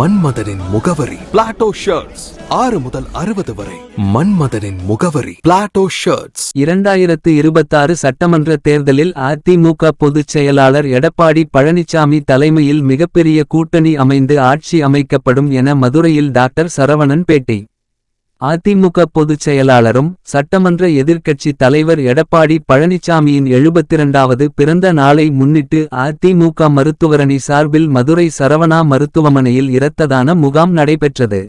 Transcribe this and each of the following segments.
மன்மதனின் முகவரி. Plato shirts ஆறு முதல் அறுபது வரை. மன்மதனின் முகவரி. பிளாட்டோ ஷர்ட்ஸ் இரண்டாயிரத்து இருபத்தாறு சட்டமன்ற தேர்தலில் அதிமுக பொதுச் செயலாளர் எடப்பாடி பழனிசாமி தலைமையில் மிகப்பெரிய கூட்டணி அமைந்து ஆட்சி அமைக்கப்படும் என மதுரையில் டாக்டர் சரவணன் பேட்டி. அதிமுக பொதுச் செயலாளரும் சட்டமன்ற எதிர்க்கட்சி தலைவர் எடப்பாடி பழனிசாமியின் எழுபத்திரண்டாவது பிறந்த நாளை முன்னிட்டு அதிமுக மருத்துவரணி சார்பில் மதுரை சரவணா மருத்துவமனையில் இரத்ததான முகாம் நடைபெற்றது.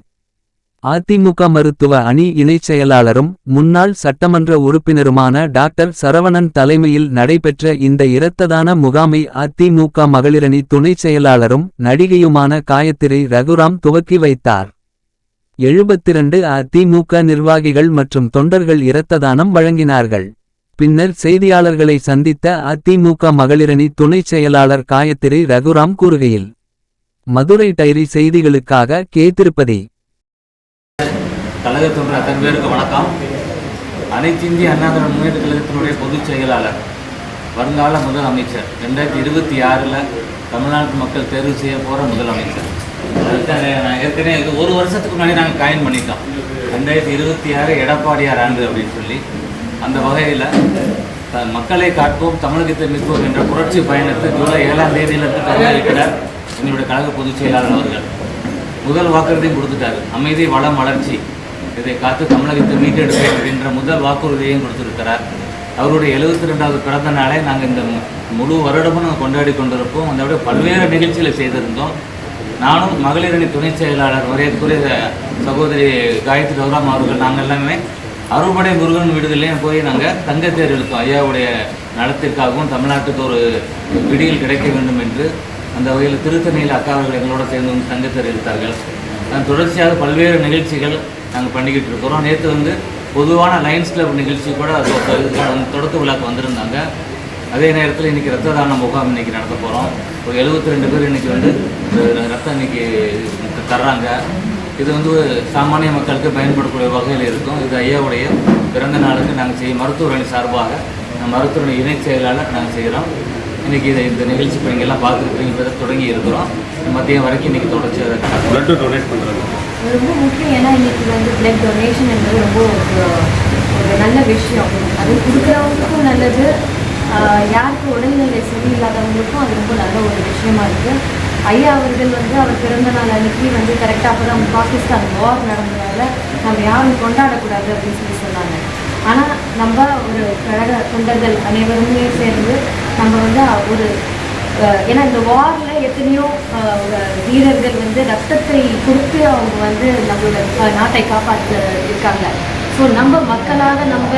அதிமுக மருத்துவ அணி இணைச் செயலாளரும் முன்னாள் சட்டமன்ற உறுப்பினருமான டாக்டர் சரவணன் தலைமையில் நடைபெற்ற இந்த இரத்ததான முகாமை அதிமுக மகளிரணி துணைச் செயலாளரும் நடிகையுமான காயத்திரை ரகுராம் துவக்கி வைத்தார். எழுபத்திரண்டு அதிமுக நிர்வாகிகள் மற்றும் தொண்டர்கள் இரத்ததானம் வழங்கினார்கள். பின்னர் செய்தியாளர்களை சந்தித்த அதிமுக மகளிரணி துணைச் செயலாளர் காயத்திரி ரகுராம் கூறுகையில் மதுரை டைரி செய்திகளுக்காக கே திருப்பதி கழக தொண்டர் அத்தனை பேருக்கு வணக்கம். அனைத்து இந்திய அண்ணா திராவிட முன்னேற்ற கழகத்தினுடைய பொதுச் செயலாளர் வருங்கால முதலமைச்சர் ரெண்டாயிரத்தி இருபத்தி ஆறில் தமிழ்நாட்டு மக்கள் தேர்வு செய்ய போகிற முதலமைச்சர். ஏற்கனவே இது ஒரு வருஷத்துக்கு முன்னாடி நாங்கள் காயின் பண்ணிட்டோம். ரெண்டாயிரத்தி இருபத்தி ஆறு எடப்பாடியார் ஆண்டு அப்படின்னு சொல்லி. அந்த வகையில் மக்களை காட்போம் தமிழகத்தை மீட்போம் என்ற புரட்சி பயணத்தை ஜூலை ஏழாம் தேதியிலிருந்து தொடங்கியிருக்கிறார் என்னுடைய கழக பொதுச் செயலாளர் அவர்கள். முதல் வாக்குறுதியும் கொடுத்துட்டாரு. அமைதி வளம் வளர்ச்சி. இதை காத்து தமிழகத்தை மீட்டெடுப்போம் அப்படின்ற முதல் வாக்குறுதியையும் கொடுத்திருக்கிறார். அவருடைய எழுபத்தி ரெண்டாவது பிறந்த நாளை நாங்கள் இந்த மு- முழு வருடமும் நாங்கள் கொண்டாடி கொண்டிருப்போம். அதை விட பல்வேறு நிகழ்ச்சிகளை செய்திருந்தோம். நானும் மகளிரணி துணைச் செயலாளர் மரியாதைக்குரிய சகோதரி காயத்ரி கௌராம் அவர்கள் நாங்கள் எல்லாமே அறுபடை முருகன் விடுதலையும் போய் நாங்கள் தங்கத்தேர் இழுத்தோம் ஐயாவுடைய நலத்திற்காகவும் தமிழ்நாட்டுக்கு ஒரு விடியல் கிடைக்க வேண்டும் என்று அந்த வகையில் திருத்தணியில் அக்காவர்கள் எங்களோட சேர்ந்து வந்து தங்கத்தேர் இழுத்தார்கள் தொடர்ச்சியாக பல்வேறு நிகழ்ச்சிகள் நாங்கள் பண்ணிக்கிட்டு இருக்கிறோம். நேற்று வந்து பொதுவான லைன்ஸ் கிளப் நிகழ்ச்சி கூட அது ஒரு தொடக்க விழாக்கு வந்திருந்தாங்க. அதே நேரத்தில் இன்றைக்கி ரத்த தான முகாம் இன்னைக்கு நடத்த போகிறோம் ஒரு எழுபத்தி ரெண்டு பேர் இன்றைக்கி வந்து ரத்தம் இன்னைக்கு தர்றாங்க. இது வந்து சாமானிய மக்களுக்கு பயன்படக்கூடிய வகையில் இருக்கும். இது ஐயாவுடைய பிறந்த நாளுக்கு நாங்கள் செய்யும் மருத்துவரணி சார்பாக நம்ம மருத்துவரணி இணைச் செயலாளர் நாங்கள் செய்கிறோம் இன்றைக்கி இதை இந்த நிகழ்ச்சி இப்போ எல்லாம் பார்த்துருக்கீங்க இப்போ தொடங்கி இருக்கிறோம். மதியம் வரைக்கும் இன்றைக்கி தொடர்ச்சியாக பிளட்டு டொனேட் பண்ணுறது அது ரொம்ப முக்கியம். ஏன்னா இன்னைக்கு வந்து பிளட் டொனேஷன் என்பது ரொம்ப ஒரு நல்ல விஷயம். அது கொடுக்குறவங்களுக்கும் நல்லது. யாருக்கு உடல்நிலை சரியில்லாதவங்களுக்கும் அது ரொம்ப நல்ல ஒரு விஷயமா இருக்குது ஐயா அவர்கள் வந்து அவர் பிறந்த நாள் அன்னைக்கு வந்து கரெக்டாக அப்போ தான் பாகிஸ்தான் வார் நடந்ததால் நம்ம யாரும் கொண்டாடக்கூடாது அப்படின்னு சொல்லி சொன்னாங்க. ஆனால் நம்ம ஒரு கழக தொண்டர்கள் அனைவருமே சேர்ந்து நம்ம வந்து ஒரு ஏன்னா இந்த வாரில் எத்தனையோ வீரர்கள் வந்து ரத்தத்தை கொடுத்து அவங்க வந்து நம்மளோட நாட்டை காப்பாற்ற இருக்காங்க ஸோ நம்ம மக்களாக நம்ம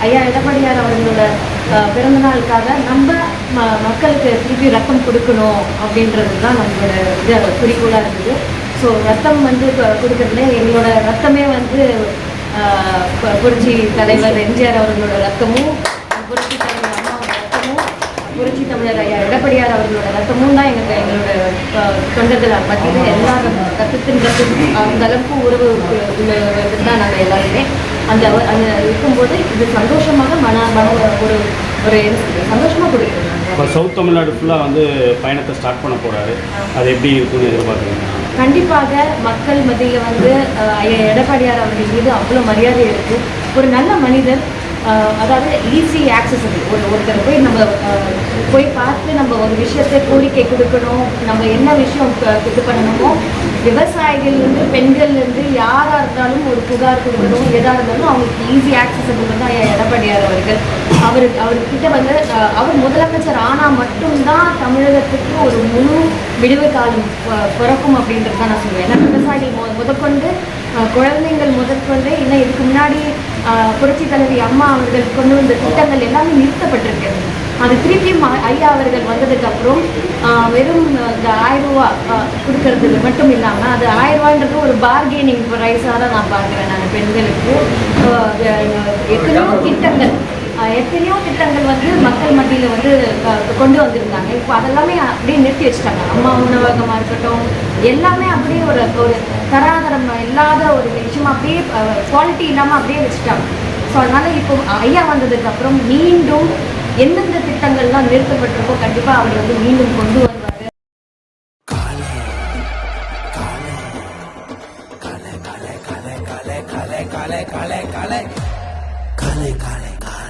ஐயா எடப்பாடியார் அவர்களோட பிறந்தநாளுக்காக நம்ம ம மக்களுக்கு திருப்பி ரத்தம் கொடுக்கணும் அப்படின்றது தான் நம்மளோட இது குறிக்கோளாக இருந்தது. ஸோ ரத்தம் வந்து கொ- கொடுக்கறதுல எங்களோட ரத்தமே வந்து புரட்சி தலைவர் எம்ஜிஆர் அவர்களோட ரத்தமும் புரட்சி தலைவர் அம்மாவோட ரத்தமும் புரட்சி தமிழர் ஐயா எடப்பாடியார் அவர்களோட ரத்தமும் தான் எங்களுக்கு எங்களோட அஹ், தொண்டர்கள் மத்தியில் எல்லாரும் ரத்தத்தின் ரத்தம் அந்த அளவுக்கு உறவு உள்ளவர்கள் தான் நாங்கள் எல்லாருமே அந்த அந்த இருக்கும்போது இது சந்தோஷமாக மன மன ஒரு ஒரு சந்தோஷமாக கொடுக்குறோம் இப்போ சவுத் தமிழ்நாடு ஃபுல்லாக வந்து பயணத்தை ஸ்டார்ட் பண்ண போகிறாரு அது எப்படி இருக்குன்னு எதிர்பார்க்குறீங்க கண்டிப்பாக மக்கள் மத்தியில் வந்து ஐயா எடப்பாடியார் அவர்கள் மீது அவ்வளோ மரியாதை இருக்குது ஒரு நல்ல மனிதர் அதாவது ஈஸி ஆக்சசபிள் ஒரு ஒருத்தர் போய் நம்ம போய் பார்த்து நம்ம ஒரு விஷயத்தை கோரிக்கை கொடுக்கணும் நம்ம என்ன விஷயம் இது பண்ணணுமோ விவசாயிகள்லேருந்து பெண்கள்லேருந்து யாராக இருந்தாலும் ஒரு புகார் கொடுக்கணும். எதாக இருந்தாலும் அவங்களுக்கு ஈஸி ஆக்சசபிள் வந்து எடப்பாடியார் அவர்கள். அவர் அவர்கிட்ட வந்து அவர் முதலமைச்சர் ஆனால் மட்டும்தான் தமிழகத்துக்கு ஒரு முழு விடுவு காலம் பிறக்கும் அப்படின்றது தான் நான் சொல்லுவேன் ஏன்னா விவசாயிகள் முதற்கொண்டு குழந்தைங்கள் முதற்கொண்டு இல்லை இதுக்கு முன்னாடி புரட்சி தலைவி அம்மா அவர்கள் கொண்டு வந்த திட்டங்கள் எல்லாமே நிறுத்தப்பட்டிருக்கு அது திருப்பியும் ஐயா அவர்கள் வந்ததுக்கு அப்புறம் ஆஹ், வெறும் இந்த ஆயிரம் ரூபா கொடுக்கறது மட்டும் இல்லாமல் அது ஆயிரம் ரூபான்றது ஒரு பார்கெனிங் ப்ரைஸாக தான் நான் பார்க்குறேன் நான் பெண்களுக்கு. எத்தனையோ திட்டங்கள். எத்தனையோ திட்டங்கள் வந்து மக்கள் மத்தியில் வந்து கொண்டு வந்திருந்தாங்க இப்போ அதெல்லாமே அப்படியே நிறுத்தி வச்சுட்டாங்க அம்மா உணவகமாக இருக்கட்டும் எல்லாமே அப்படியே ஒரு ஒரு தராதரம் இல்லாத ஒரு விஷயமா அப்படியே குவாலிட்டி இல்லாமல் அப்படியே வச்சுட்டாங்க ஸோ அதனால் இப்போ ஐயா வந்ததுக்கப்புறம் மீண்டும் எந்தெந்த திட்டங்கள்லாம் நிறுத்தப்பட்டிருக்கோ கண்டிப்பாக அவர் வந்து மீண்டும் கொண்டு வருவார் கலை கலை கலை கலை கலை கலை கலை கலை கலை